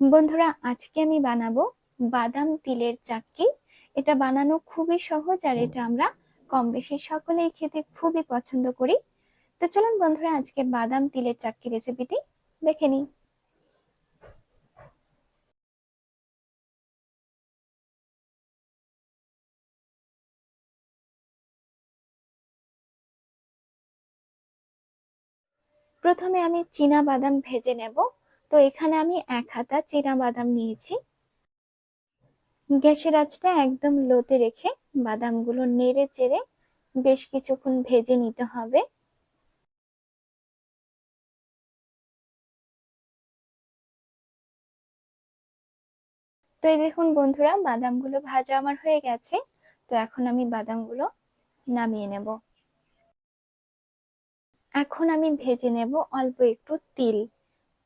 বন্ধুরা, আজকে আমি বানাবো বাদাম তিলের চাক্কি এটা বানানো খুবই সহজ আর এটা আমরা কম বেশি সকলেই খেতে খুবই পছন্দ করি। তো চলুন বন্ধুরা, আজকে বাদাম তিলের চাক্কি রেসিপিটি দেখে নিই। প্রথমে আমি চীনা বাদাম ভেজে নেব। তো এখানে আমি এক হাতা চীনা বাদাম নিয়েছি। গ্যাসের আঁচটা একদম লোতে রেখে বাদামগুলো নেড়ে চেড়ে বেশ কিছুক্ষণ ভেজে নিতে হবে। তো এই দেখুন বন্ধুরা, বাদামগুলো ভাজা আমার হয়ে গেছে। তো এখন আমি বাদামগুলো নামিয়ে নেব। এখন আমি ভেজে নেব অল্প একটু তিল।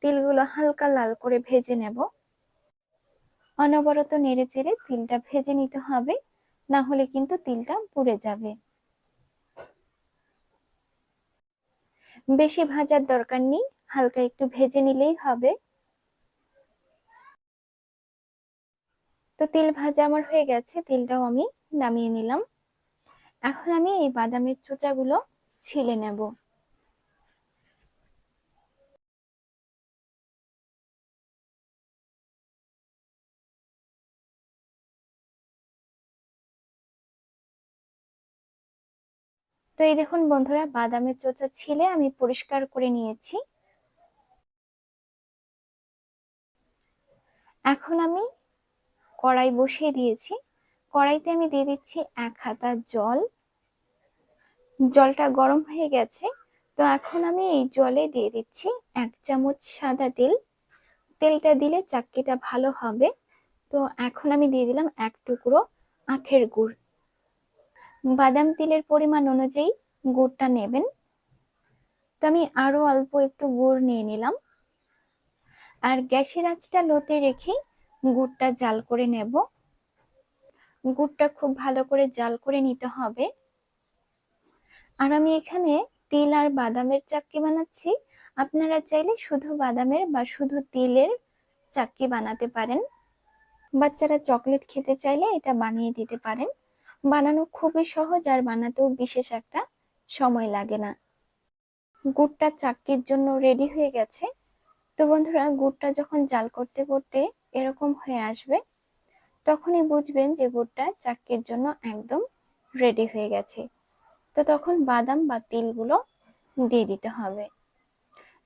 তিলগুলো হালকা লাল করে ভেজে নেব। অনবরত নেড়ে চেড়ে তিলটা ভেজে নিতে হবে, না হলে কিন্তু তিলটা পুড়ে যাবে। বেশি ভাজার দরকার নেই, হালকা একটু ভেজে নিলেই হবে। তো তিল ভাজা আমার হয়ে গেছে, তিলটাও আমি নামিয়ে নিলাম। এখন আমি এই বাদামের চোচাগুলো ছিলে নেব। তো এই দেখুন বন্ধুরা, বাদামের চোচা ছিলে আমি পরিষ্কার করে নিয়েছি। এখন আমি কড়াই বসিয়ে দিয়েছি। কড়াইতে আমি দিয়ে দিচ্ছি এক হাতা জল। জলটা গরম হয়ে গেছে, তো এখন আমি এই জলে দিয়ে দিচ্ছি এক চামচ সাদা তেল। তেলটা দিলে চাক্কিটা ভালো হবে। তো এখন আমি দিয়ে দিলাম এক টুকরো আখের গুড়। বাদাম তিলের পরিমাণ অনুযায়ী গুড়টা নেবেন। তো আমি আরও অল্প একটু গুড় নিয়ে নিলাম। আর গ্যাসের আঁচটা লোতে রেখে গুড়টা জাল করে নেব। গুড়টা খুব ভালো করে জাল করে নিতে হবে। আর আমি এখানে তিল আর বাদামের চাক্কি বানাচ্ছি। আপনারা চাইলে শুধু বাদামের বা শুধু তিলের চাক্কি বানাতে পারেন। বাচ্চারা চকলেট খেতে চাইলে এটা বানিয়ে দিতে পারেন। বানানো খুবই সহজ আর বানাতেও বিশেষ একটা সময় লাগে না। গুড়টা চাক্কির জন্য রেডি হয়ে গেছে। তো বন্ধুরা, গুড়টা যখন জাল করতে করতে এরকম হয়ে আসবে, তখনই বুঝবেন যে গুড়টা চাক্কির জন্য একদম রেডি হয়ে গেছে। তো তখন বাদাম বা তিলগুলো দিয়ে দিতে হবে।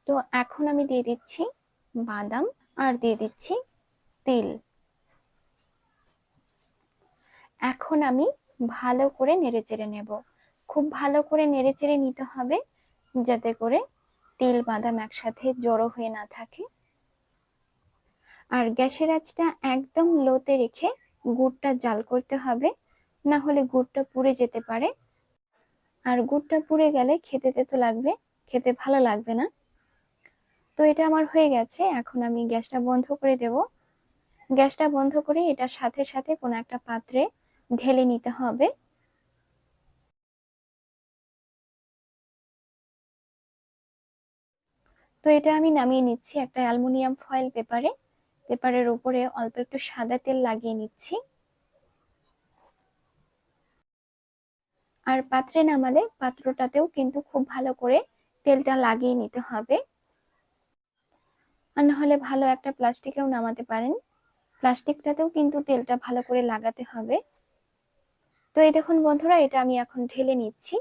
তো এখন আমি দিয়ে দিচ্ছি বাদাম আর দিয়ে দিচ্ছি তিল। এখন আমি ভালো করে নেড়ে চেড়ে নেব। খুব ভালো করে নেড়ে চেড়ে নিতে হবে যাতে করে তেল, বাদাম একসাথে জড়ো হয়ে না থাকে। আর গ্যাসের আঁচটা একদম লোতে রেখে গুড়টা জাল করতে হবে, না হলে গুড়টা পুড়ে যেতে পারে। আর গুড়টা পুড়ে গেলে খেতে তেতো লাগবে, খেতে ভালো লাগবে না। তো এটা আমার হয়ে গেছে, এখন আমি গ্যাসটা বন্ধ করে দেব। গ্যাসটা বন্ধ করে এটা সাথে সাথে কোনো একটা পাত্রে ঢেলে নিতে হবে। তো এটা আমি নামিয়ে নিচ্ছি একটা অ্যালুমিনিয়াম ফয়েল পেপারে। পেপারের উপরে অল্প একটু সাদা তেল লাগিয়ে নিচ্ছি। আর পাত্রে নামালে পাত্রটাতেও কিন্তু খুব ভালো করে তেলটা লাগিয়ে নিতে হবে। আর নাহলে ভালো একটা প্লাস্টিকেও নামাতে পারেন। প্লাস্টিকটাতেও কিন্তু তেলটা ভালো করে লাগাতে হবে। তো এই দেখুন বন্ধুরা, এটা আমি এখন ঢেলে নিচ্ছি।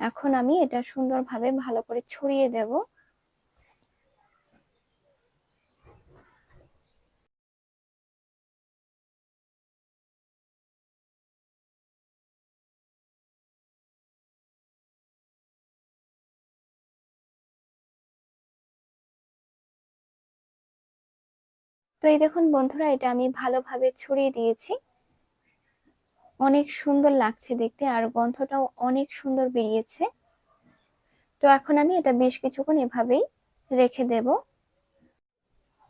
এখন আমি এটা সুন্দরভাবে ভালো করে ছড়িয়ে দেব। তো এই দেখুন বন্ধুরা, এটা আমি ভালোভাবে ছড়িয়ে দিয়েছি। অনেক সুন্দর লাগছে দেখতে আর গন্ধটাও অনেক সুন্দর বেরিয়েছে। তো এখন আমি এটা বেশ কিছুক্ষণ এভাবেই রেখে দেব।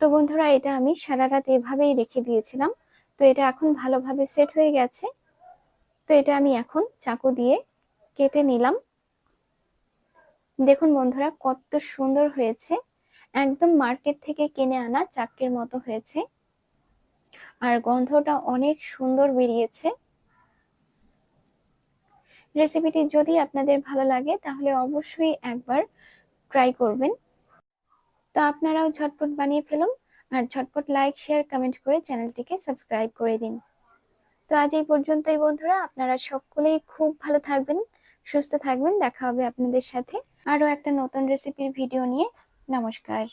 তো বন্ধুরা, এটা আমি সারা রাত এভাবেই রেখে দিয়েছিলাম। তো এটা এখন ভালোভাবে সেট হয়ে গেছে। তো এটা আমি এখন চাকু দিয়ে কেটে নিলাম। দেখুন বন্ধুরা, কত সুন্দর হয়েছে। একদম মার্কেট থেকে কিনে আনা চাক্কির মতো হয়েছে। আর গন্ধটা অনেক সুন্দর বেরিয়েছে। রেসিপিটি যদি আপনাদের ভালো লাগে, তাহলে অবশ্যই একবার ট্রাই করবেন। তো আপনারাও ঝটপট বানিয়ে ফেলুন আর ঝটপট লাইক শেয়ার কমেন্ট করে চ্যানেলটিকে সাবস্ক্রাইব করে দিন। তো আজ এই পর্যন্তই বন্ধুরা, আপনারা সকলেই খুব ভালো থাকবেন, সুস্থ থাকবেন, দেখা হবে আপনাদের সাথে আরও একটা নতুন রেসিপির ভিডিও নিয়ে। নমস্কার।